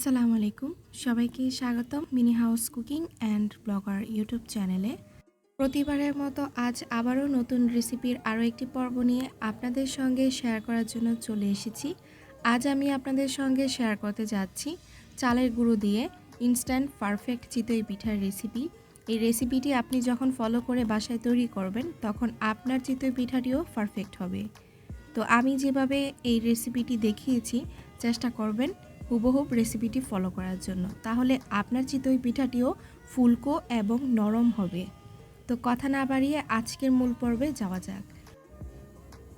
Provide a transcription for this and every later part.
আসসালামু আলাইকুম। সবাইকে স্বাগতম mini house cooking and blogger YouTube চ্যানেলে। প্রতিবারের মতো আজ আবারও নতুন রেসিপির আরও একটি পর্ব নিয়ে আপনাদের সঙ্গে শেয়ার করার জন্য চলে এসেছি। আজ আমি আপনাদের সঙ্গে শেয়ার করতে যাচ্ছি চালের গুঁড়ো দিয়ে ইনস্ট্যান্ট পারফেক্ট চিতই পিঠার রেসিপি এই রেসিপিটি আপনি যখন ফলো করে বাসায় তৈরি করবেন, তখন আপনার চিতই পিঠাটিও পারফেক্ট হবে। তো আমি যেভাবে এই রেসিপিটি দেখিয়েছি, চেষ্টা করবেন হুবহুব রেসিপিটি ফলো করার জন্য। তাহলে আপনার চিতই পিঠাটিও ফুলকো এবং নরম হবে। তো কথা না বাড়িয়ে আজকের মূল পর্বে যাওয়া যাক।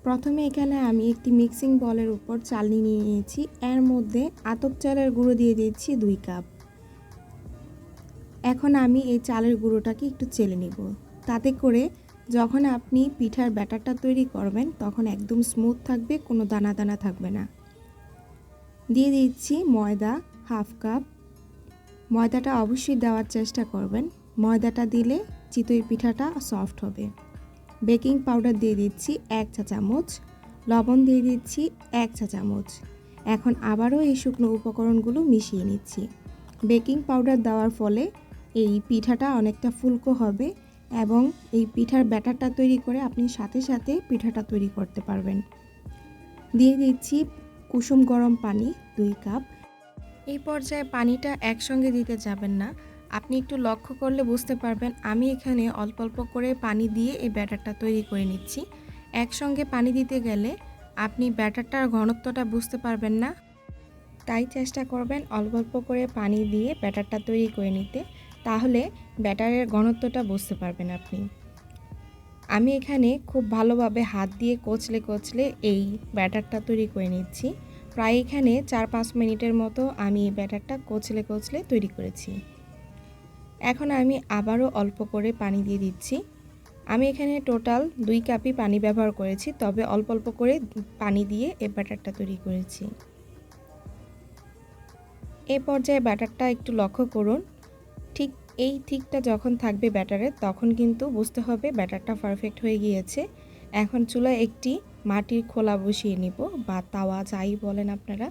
প্রথমে এখানে আমি একটি মিক্সিং বলের উপর চালনি নিয়ে নিয়েছি। এর মধ্যে আতপ চালের গুঁড়ো দিয়ে দিয়েছি দুই কাপ। এখন আমি এই চালের গুঁড়োটাকে একটু চেলে নেব। তাতে করে যখন আপনি পিঠার ব্যাটারটা তৈরি করবেন, তখন একদম স্মুথ থাকবে, কোনো দানা দানা থাকবে না। দিয়ে দিচ্ছি ময়দা, হাফ কাপ। ময়দাটা অবশ্যই দেওয়ার চেষ্টা করবেন। ময়দাটা দিলে চিতই পিঠাটা সফট হবে। বেকিং পাউডার দিয়ে দিচ্ছি এক চা চামচ। লবণ দিয়ে দিচ্ছি এক চা চামচ। এখন আবারও এই শুকনো উপকরণগুলো মিশিয়ে নিচ্ছি। বেকিং পাউডার দেওয়ার ফলে এই পিঠাটা অনেকটা ফুলকো হবে এবং এই পিঠার ব্যাটারটা তৈরি করে আপনি সাথে সাথে পিঠাটা তৈরি করতে পারবেন। দিয়ে দিচ্ছি কুসুম গরম পানি, দুই কাপ। এই পর্যায়ে পানিটা একসঙ্গে দিতে যাবেন না। আপনি একটু লক্ষ্য করলে বুঝতে পারবেন, আমি এখানে অল্প অল্প করে পানি দিয়ে এই ব্যাটারটা তৈরি করে নিচ্ছি। একসঙ্গে পানি দিতে গেলে আপনি ব্যাটারটার ঘনত্বটা বুঝতে পারবেন না। তাই চেষ্টা করবেন অল্প অল্প করে পানি দিয়ে ব্যাটারটা তৈরি করে নিতে। তাহলে ব্যাটারের ঘনত্বটা বুঝতে পারবেন আপনি। আমি এখানে খুব ভালোভাবে হাত দিয়ে কচলে কচলে এই ব্যাটারটা তৈরি করে নিচ্ছি। প্রায় এখানে চার পাঁচ মিনিটের মতো আমি এই ব্যাটারটা কচলে কচলে তৈরি করেছি। এখন আমি আবারও অল্প করে পানি দিয়ে দিচ্ছি। আমি এখানে টোটাল দুই কাপই পানি ব্যবহার করেছি, তবে অল্প অল্প করে পানি দিয়ে এই ব্যাটারটা তৈরি করেছি। এ পর্যায়ে ব্যাটারটা একটু লক্ষ্য করুন। ঠিক এই থিকটা যখন থাকবে ব্যাটারে তখন কিন্তু বুঝতে হবে ব্যাটারটা পারফেক্ট হয়ে গিয়েছে। এখন চুলায় একটি মাটির খোলা বসিয়ে নিব বা তাওয়া যাই বলেন আপনারা।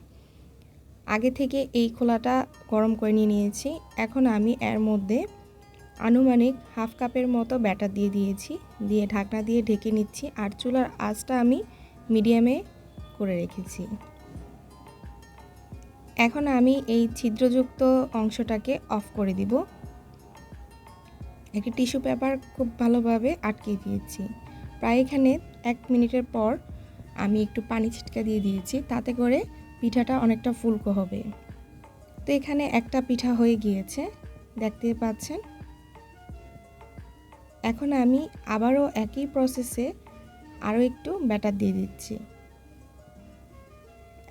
আগে থেকে এই খোলাটা গরম করে নিয়ে নিয়েছি। এখন আমি এর মধ্যে আনুমানিক হাফ কাপের মতো ব্যাটার দিয়ে দিয়েছি। দিয়ে ঢাকনা দিয়ে ঢেকে নিচ্ছি আর চুলার আঁচটা আমি মিডিয়ামে করে রেখেছি। এখন আমি এই ছিদ্রযুক্ত অংশটাকে অফ করে দিব। একটি টিস্যু পেপার খুব ভালোভাবে আটকে দিয়েছি। প্রায় এখানে এক মিনিটের পর আমি একটু পানি ছিটকা দিয়ে দিয়েছি, তাতে করে পিঠাটা অনেকটা ফুলকো হবে। তো এখানে একটা পিঠা হয়ে গিয়েছে, দেখতে পাচ্ছেন? এখন আমি আবারও একই প্রসেসে আরও একটু ব্যাটার দিয়ে দিচ্ছি।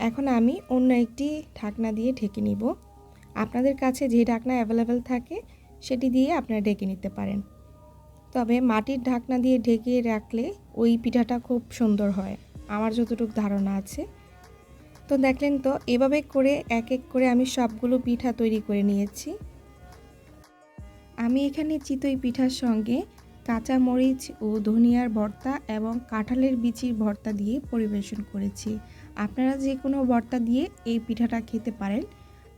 এখন আমি অন্য একটি ঢাকনা দিয়ে ঢেকে নিব। আপনাদের কাছে যে ঢাকনা অ্যাভেলেবেল থাকে, সেটি দিয়ে আপনারা ঢেকে নিতে পারেন। তবে মাটির ঢাকনা দিয়ে ঢেকে রাখলে ওই পিঠাটা খুব সুন্দর হয়। আমার যতটুকু ধারণা আছে। তো দেখলেন তো, এভাবে করে এক এক করে আমি সবগুলো পিঠা তৈরি করে নিয়েছি। আমি এখানে চিতই পিঠার সঙ্গে কাঁচা মরিচ ও ধনিয়ার ভর্তা এবং কাঁঠালের বিচির ভর্তা দিয়ে পরিবেশন করেছি। আপনারা যে কোনো ভর্তা দিয়ে এই পিঠাটা খেতে পারেন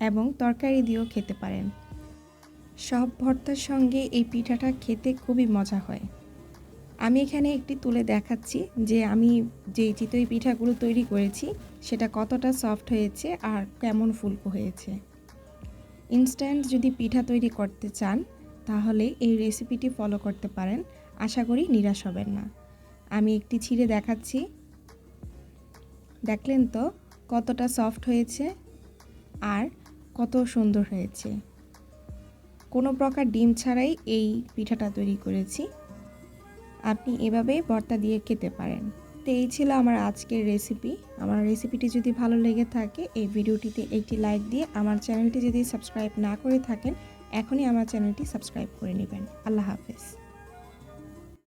এবং তরকারি দিয়েও খেতে পারেন। সব ভর্তার সঙ্গে এই পিঠাটা খেতে খুবই মজা হয়। আমি এখানে একটি তুলে দেখাচ্ছি যে আমি যে চিতই পিঠাগুলো তৈরি করেছি, সেটা কতটা সফট হয়েছে আর কেমন ফুলকো হয়েছে। ইনস্ট্যান্ট যদি পিঠা তৈরি করতে চান, তাহলে এই রেসিপিটি ফলো করতে পারেন। আশা করি নিরাশ হবেন না। আমি একটি ছিঁড়ে দেখাচ্ছি। দেখলেন তো কতটা সফট হয়েছে আর কত সুন্দর হয়েছে। কোনো প্রকার ডিম ছাড়াই এই পিঠাটা তৈরি করেছি। আপনি এভাবেই ভর্তা দিয়ে খেতে পারেন। তো এই ছিল আমার আজকের রেসিপি আমার রেসিপিটি যদি ভালো লেগে থাকে, এই ভিডিওটিতে একটি লাইক দিয়ে আমার চ্যানেলটি যদি সাবস্ক্রাইব না করে থাকেন, এখনই আমার চ্যানেলটি সাবস্ক্রাইব করে নেবেন। আল্লাহ হাফেজ।